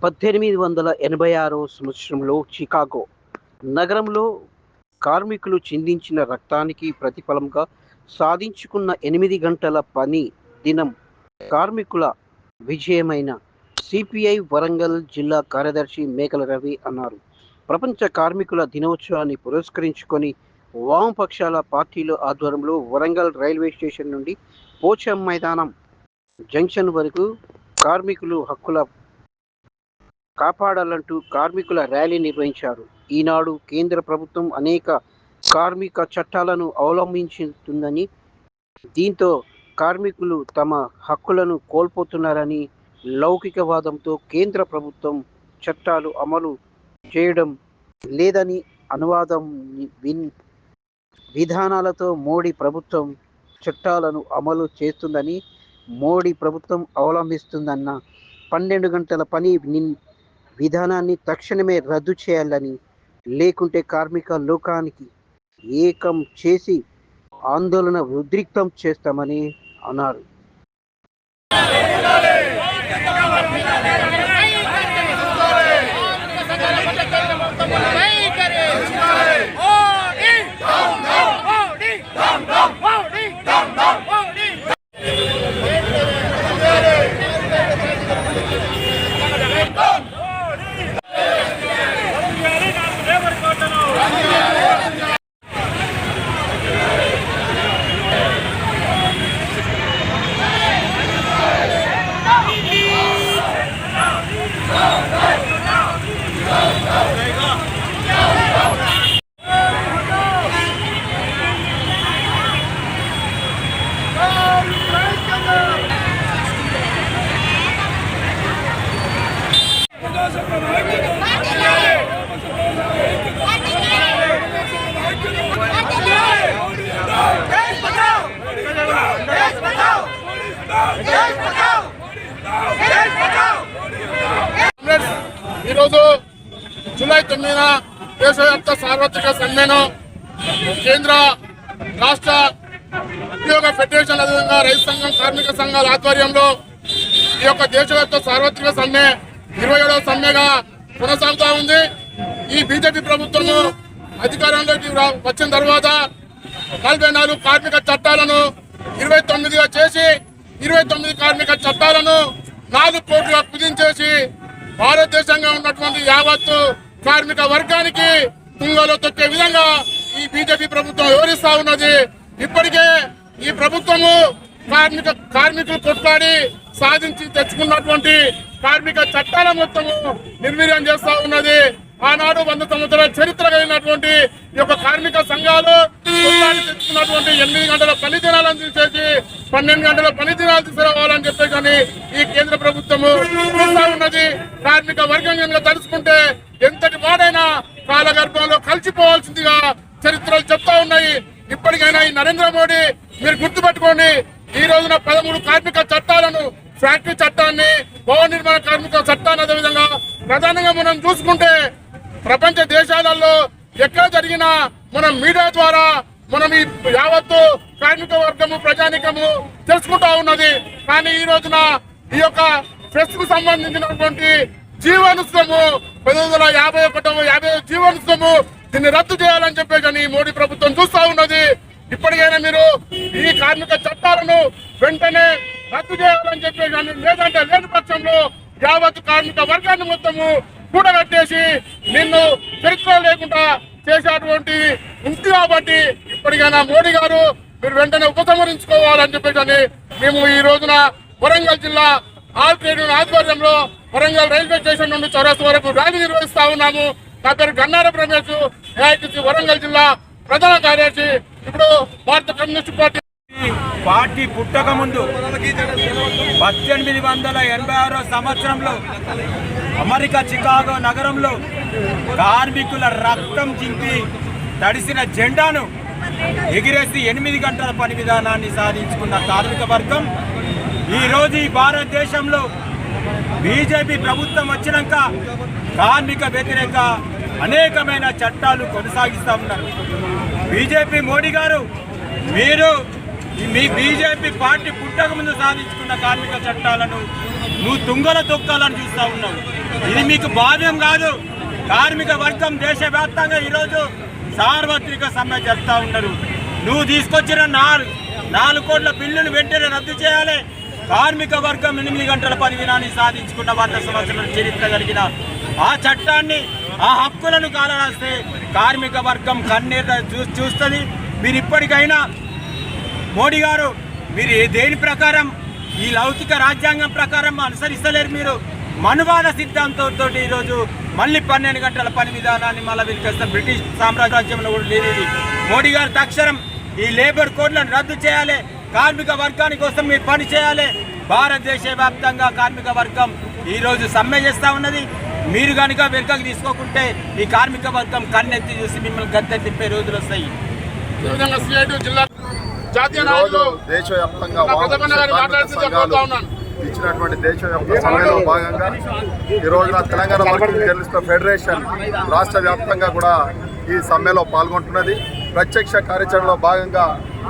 పద్దెనిమిది వందల ఎనభై ఆరో సంవత్సరంలో చికాగో నగరంలో కార్మికులు చిందించిన రక్తానికి ప్రతిఫలంగా సాధించుకున్న ఎనిమిది గంటల పని దినం కార్మికుల విజయమైన సిపిఐ వరంగల్ జిల్లా కార్యదర్శి మేకల రవి అన్నారు. ప్రపంచ కార్మికుల దినోత్సవాన్ని పురస్కరించుకొని వామపక్షాల పార్టీల ఆధ్వర్యంలో వరంగల్ రైల్వే స్టేషన్ నుండి పోచం మైదానం జంక్షన్ వరకు కార్మికులు హక్కుల కాపాడాలంటూ కార్మికుల ర్యాలీ నిర్వహించారు. ఈనాడు కేంద్ర ప్రభుత్వం అనేక కార్మిక చట్టాలను అవలంబించుతుందని దీంతో కార్మికులు తమ హక్కులను కోల్పోతున్నారని లౌకికవాదంతో కేంద్ర ప్రభుత్వం చట్టాలు అమలు చేయడం లేదని అనువాదం విన్ విధానాలతో మోడీ ప్రభుత్వం చట్టాలను అమలు చేస్తుందని మోడీ ప్రభుత్వం అవలంబిస్తుందన్న పన్నెండు గంటల పని విధానాన్ని తక్షణమే రద్దు చేయాలని లేకుంటే కార్మిక లోకానికి ఏకం చేసి ఆందోళన ఉద్రిక్తం చేస్తామని అన్నారు. ఈరోజు జూలై తొమ్మిదిన దేశవ్యాప్త సార్వత్రిక సమ్మెను కేంద్ర రాష్ట్ర ఉద్యోగ ఫెడరేషన్ అదేవిధంగా రైతు సంఘం కార్మిక సంఘాల ఆధ్వర్యంలో ఈ యొక్క దేశవ్యాప్త సార్వత్రిక సమ్మె ఇరవై ఏడవ సమ్మెగా కొనసాగుతా ఉంది. ఈ బీజేపీ ప్రభుత్వము అధికారంలోకి వచ్చిన తర్వాత నలభై నాలుగు కార్మిక చట్టాలను ఇరవై తొమ్మిదిగా చేసి ఇరవై తొమ్మిది కార్మిక చట్టాలను నాలుగు కోట్లుగా కుదించేసి భారతదేశంగా ఉన్నటువంటి యావత్తు కార్మిక వర్గానికి తుంగలో తొక్కే విధంగా ఈ బీజేపీ ప్రభుత్వం వివరిస్తా ఉన్నది. ఇప్పటికే ఈ ప్రభుత్వము కార్మిక కార్మికులు కొట్లాడి సాధించి తెచ్చుకున్నటువంటి కార్మిక చట్టాల మొత్తము నిర్వీర్యం చేస్తా ఉన్నది. ఆనాడు వంద సంవత్సరాల చరిత్ర కలిగినటువంటి ఈ యొక్క కార్మిక సంఘాలు కొట్లాడి తెచ్చుకున్నటువంటి ఎనిమిది గంటల పని దినాలను తీసేసి పన్నెండు గంటల పని దినాలు తీసుకురావాలని చెప్పి కానీ ఈ కేంద్ర ప్రభుత్వము ఉన్నది. కార్మిక వర్గం కనుక తలుచుకుంటే ఎంతటి వాడైనా కాలగర్భంలో కలిసిపోవాల్సిందిగా చరిత్రలు చెప్తా ఉన్నాయి. ఇప్పటికైనా ఈ నరేంద్ర మోడీ మీరు గుర్తుపెట్టుకోండి ఈ రోజున పదమూడు కార్మిక చట్టాలను ఫ్యాక్టరీ చట్టాన్ని భవన నిర్మాణ కార్మిక చట్టాన్ని అదేవిధంగా ప్రధానంగా మనం చూసుకుంటే ప్రపంచ దేశాలలో ఎక్కడ జరిగినా మనం మీడియా ద్వారా మనం ఈ యావత్తు కార్మిక వర్గము ప్రజానికము తెలుసుకుంటా ఉన్నది. కానీ ఈ రోజున ఈ యొక్క ప్రెస్కు సంబంధించినటువంటి జీవనోత్సవము పంతొమ్మిది వందల యాభై ఒకటవ యాభై జీవనోత్సవము దీన్ని రద్దు చేయాలని చెప్పేసి కానీ మోడీ ప్రభుత్వం చూస్తా ఉన్నది. ఇప్పటికైనా మీరు ఈ కార్మిక చట్టాలను వెంటనే రద్దు చేయాలని చెప్పి కానీ లేదంటే లేని పక్షంలో యావత్ కార్మిక వర్గాన్ని మొత్తము కూడగట్టేసి నిన్ను చరిత్ర లేకుండా చేసేటువంటి ఉంది కాబట్టి ఇప్పటికైనా మోడీ గారు మీరు వెంటనే ఉపసంహరించుకోవాలని చెప్పేసి కానీ మేము ఈ రోజున వరంగల్ జిల్లా ఆల్ ఆధ్వర్యంలో వరంగల్ రైల్వే స్టేషన్ నుండి చౌరస్తా వరకు ర్యాలీ నిర్వహిస్తా ఉన్నాము. నా పేరు గన్నార రమేష్ ఏఐటీసీ వరంగల్ జిల్లా ప్రధాన కార్యదర్శి. ఇప్పుడు భారత కమ్యూనిస్ట్ పార్టీ పార్టీ పుట్టక ముందు పద్దెనిమిది వందల ఎనభై ఆరో సంవత్సరంలో అమెరికా చికాగో నగరంలో కార్మికుల రక్తం చింపి తడిసిన జెండాను ఎగిరేసి ఎనిమిది గంటల పని విధానాన్ని సాధించుకున్న కార్మిక వర్గం ఈరోజు ఈ భారతదేశంలో బీజేపీ ప్రభుత్వం వచ్చినాక కార్మిక వ్యతిరేక అనేకమైన చట్టాలు కొనసాగిస్తూ ఉన్నారు. బీజేపీ మోడీ గారు మీరు మీ బీజేపీ పార్టీ పుట్టక ముందు సాధించుకున్న కార్మిక చట్టాలను నువ్వు తుంగల తొక్కాలని చూస్తూ ఉన్నావు. ఇది మీకు భావ్యం కాదు. కార్మిక వర్గం దేశవ్యాప్తంగా ఈరోజు సార్వత్రిక సమ్మె జరుపుతా ఉన్నారు. నువ్వు తీసుకొచ్చిన నాలుగు నాలుగు కోట్ల బిల్లును వెంటనే రద్దు చేయాలి. కార్మిక వర్గం ఎనిమిది గంటల పని వినాన్ని సాధించుకున్న వంద సంవత్సరాల చరిత్ర కలిగిన ఆ చట్టాన్ని ఆ హక్కులను కాలరాస్తే కార్మిక వర్గం కన్నీరు చూ చూస్తుంది. మీరు ఇప్పటికైనా మోడీ గారు మీరు దేని ప్రకారం ఈ లౌకిక రాజ్యాంగం ప్రకారం అనుసరిస్తలేరు మీరు? మనువాద సిద్ధాంతంతో ఈరోజు మళ్ళీ పన్నెండు గంటల పని విధానాన్ని మళ్ళీ వీరికేస్తారు బ్రిటిష్ సామ్రాజ్యంలో కూడా లేదు మోడీ గారు తక్షణం ఈ లేబర్ కోడ్లను రద్దు చేయాలి. కార్మిక వర్గాని కోసం మీరు పని చేయాలి. భారతదేశ వ్యాప్తంగా కార్మిక వర్గం ఈరోజు సమ్మె చేస్తూ ఉన్నది. మీరు కనుక వెనుకకు తీసుకోకుంటే ఈ కార్మిక వర్గం కన్నెత్తి చూసి మిమ్మల్ని గద్దె తిప్పే రోజులు వస్తాయి. ఇచ్చినటువంటి దేశవ్యాప్త సమ్మెలో భాగంగా ఈ రోజున తెలంగాణ వర్కింగ్ జర్నలిస్ట్ ఫెడరేషన్ రాష్ట్ర వ్యాప్తంగా కూడా ఈ సమ్మెలో పాల్గొంటున్నది. ప్రత్యక్ష కార్యాచరణలో భాగంగా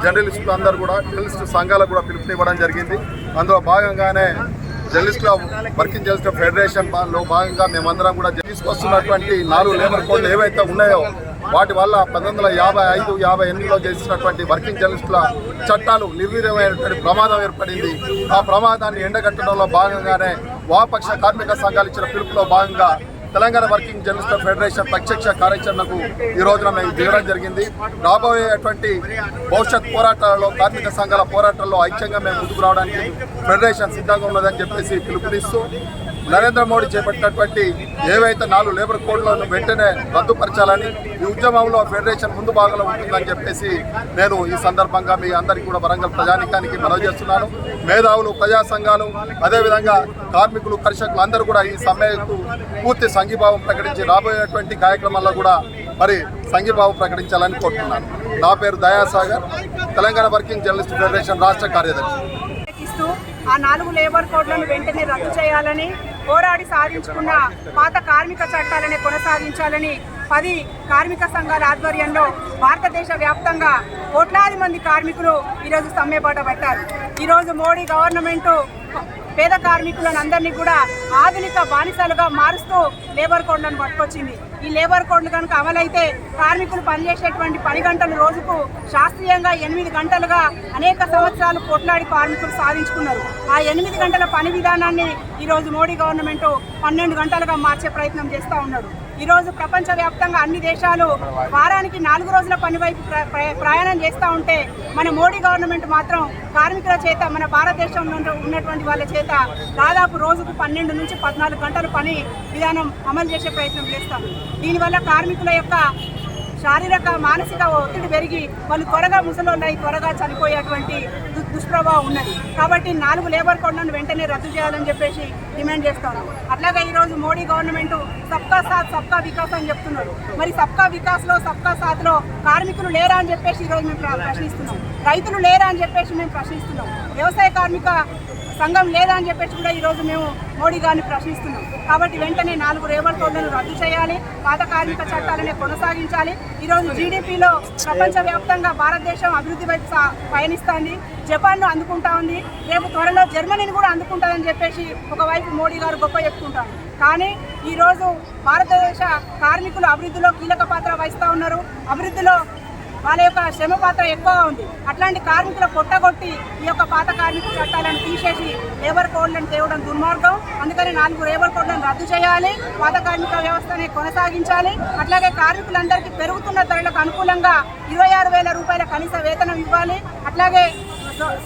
జర్నలిస్టులు అందరూ కూడా జర్నలిస్టు సంఘాలకు కూడా పిలుపునివ్వడం జరిగింది. అందులో భాగంగానే జర్నలిస్టుల వర్కింగ్ జర్నలిస్ట్ ఫెడరేషన్లో భాగంగా మేమందరం కూడా తీసుకొస్తున్నటువంటి నాలుగు లేబర్ కోడ్లు ఏవైతే ఉన్నాయో వాటి వల్ల పంతొమ్మిది వందల యాభై ఐదు యాభై ఎనిమిదిలో చేసినటువంటి వర్కింగ్ జర్నలిస్టుల చట్టాలు నిర్వీర్యమైనటువంటి ప్రమాదం ఏర్పడింది. ఆ ప్రమాదాన్ని ఎండగట్టడంలో భాగంగానే వామపక్ష కార్మిక సంఘాలు ఇచ్చిన పిలుపులో భాగంగా తెలంగాణ వర్కింగ్ జర్నలిస్ట్ ఫెడరేషన్ ప్రత్యక్ష కార్యాచరణకు ఈ రోజున మేము దిగడం జరిగింది. రాబోయేటువంటి భవిష్యత్ పోరాటాలలో కార్మిక సంఘాల పోరాటాల్లో ఐక్యంగా మేము ముందుకు రావడానికి ఫెడరేషన్ సిద్ధంగా ఉన్నదని చెప్పేసి పిలుపునిస్తూ నరేంద్ర మోడీ చేపట్టినటువంటి ఏవైతే నాలుగు లేబర్ కోడ్లను వెంటనే రద్దుపరచాలని ఈ ఉద్యమంలో ఫెడరేషన్ ముందు భాగంలో ఉంటుందని చెప్పేసి నేను ఈ సందర్భంగా మీ అందరికీ కూడా వరంగల్ ప్రజానికానికి మనవి చేస్తున్నాను. మేధావులు ప్రజా సంఘాలు అదేవిధంగా కార్మికులు కర్షకులు అందరూ కూడా ఈ సమ్మెకు పూర్తి సంఘీభావం ప్రకటించి రాబోయేటువంటి కార్యక్రమాల్లో కూడా మరి సంఘీభావం ప్రకటించాలని కోరుతున్నాను. నా పేరు Dayasagar Telangana working journalist federation రాష్ట్ర కార్యదర్శి. ఆ నాలుగు లేబర్ కోడ్లను వెంటనే రద్దు చేయాలని పోరాడి సాధించుకున్న పాత కార్మిక చట్టాలని కొనసాగించాలని పది కార్మిక సంఘాల ఆధ్వర్యంలో భారతదేశ వ్యాప్తంగా కోట్లాది మంది కార్మికులు ఈరోజు సమ్మెబాట పట్టారు. ఈరోజు మోడీ గవర్నమెంట్ పేద కార్మికులను అందరినీ కూడా ఆధునిక బానిసలుగా మారుస్తూ లేబర్ కోడ్లను పట్టుకొచ్చింది. ఈ లేబర్ కోడ్లు కనుక అమలైతే కార్మికులు పనిచేసేటువంటి పని గంటలు రోజుకు శాస్త్రీయంగా ఎనిమిది గంటలుగా అనేక సంవత్సరాలు కొట్లాడి కార్మికులు సాధించుకున్నారు. ఆ ఎనిమిది గంటల పని విధానాన్ని ఈరోజు మోడీ గవర్నమెంట్ పన్నెండు గంటలుగా మార్చే ప్రయత్నం చేస్తూ ఉన్నాడు ఈరోజు ప్రపంచవ్యాప్తంగా అన్ని దేశాలు వారానికి నాలుగు రోజుల పని వైపు ప్ర- ప్రయాణం చేస్తూ ఉంటే మన మోడీ గవర్నమెంట్ మాత్రం కార్మికుల చేత మన భారతదేశంలో ఉన్నటువంటి వాళ్ళ చేత దాదాపు రోజుకు పన్నెండు నుంచి పద్నాలుగు గంటల పని విధానం అమలు చేసే ప్రయత్నం చేస్తాం దీనివల్ల కార్మికుల యొక్క శారీరక మానసిక ఒత్తిడి పెరిగి వాళ్ళు త్వరగా ముసలున్నాయి త్వరగా చనిపోయేటువంటి దు- దుష్ప్రభావం ఉన్నది. కాబట్టి నాలుగు లేబర్ కోడ్లను వెంటనే రద్దు చేయాలని చెప్పేసి డిమాండ్ చేస్తాను. అట్లాగే ఈరోజు మోడీ గవర్నమెంట్ సబ్కా సాత్ సబ్కా వికాస్ అని చెప్తున్నారు. మరి సబ్కా వికాస్లో సబ్కా సాత్లో కార్మికులు లేరా అని చెప్పేసి ఈరోజు మేము ప్రశ్నిస్తున్నాం. రైతులు లేరా అని చెప్పేసి మేము ప్రశ్నిస్తున్నాం. వ్యవసాయ కార్మిక సంఘం లేదా అని చెప్పేసి కూడా ఈరోజు మేము మోడీ గారిని ప్రశ్నిస్తున్నాం. కాబట్టి వెంటనే నాలుగు రేబర్ కోడ్లను రద్దు చేయాలి పాత కార్మిక చట్టాలనే కొనసాగించాలి. ఈరోజు జీడిపిలో ప్రపంచవ్యాప్తంగా భారతదేశం అభివృద్ధి వైపు పయనిస్తుంది పయనిస్తోంది జపాన్ను అందుకుంటా ఉంది. రేపు త్వరలో జర్మనీని కూడా అందుకుంటుందని చెప్పేసి ఒకవైపు మోడీ గారు గొప్ప చెప్పుకుంటారు. కానీ ఈరోజు భారతదేశ కార్మికులు అభివృద్ధిలో కీలక పాత్ర వహిస్తూ ఉన్నారు. అభివృద్ధిలో వాళ్ళ యొక్క శ్రమ పాత్ర ఎక్కువగా ఉంది. అట్లాంటి కార్మికుల పొట్టగొట్టి ఈ యొక్క పాత కార్మిక చట్టాలను తీసేసి లేబర్ కోడ్లను తేవడం దుర్మార్గం. అందుకని నాలుగు లేబర్ కోడ్లను రద్దు చేయాలి. పాత కార్మిక వ్యవస్థని కొనసాగించాలి. అట్లాగే కార్మికులందరికీ పెరుగుతున్న ధరలకు అనుకూలంగా ఇరవై ఆరు వేల రూపాయల కనీస వేతనం ఇవ్వాలి. అట్లాగే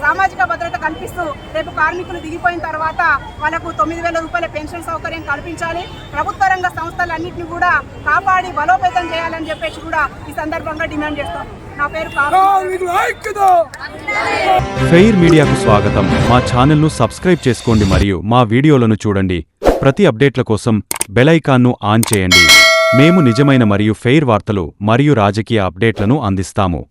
సామాజిక భద్రత కల్పిస్తూ రేపు కార్మికులు దిగిపోయిన తర్వాత వాళ్ళకు తొమ్మిది వేల రూపాయల పెన్షన్ సౌకర్యం కల్పించాలి. ప్రభుత్వ రంగ సంస్థలన్నింటినీ కూడా కాపాడి బలోపేతం చేయాలని చెప్పేసి కూడా ఈ సందర్భంగా డిమాండ్ చేస్తాను నా పేరు. ఫెయిర్ మీడియాకు స్వాగతం. మా ఛానల్ను సబ్స్క్రైబ్ చేసుకోండి మరియు మా వీడియోలను చూడండి. ప్రతి అప్డేట్ల కోసం బెల్ ఐకాన్ను ఆన్ చేయండి. మేము నిజమైన మరియు ఫెయిర్ వార్తలు మరియు రాజకీయ అప్డేట్లను అందిస్తాము.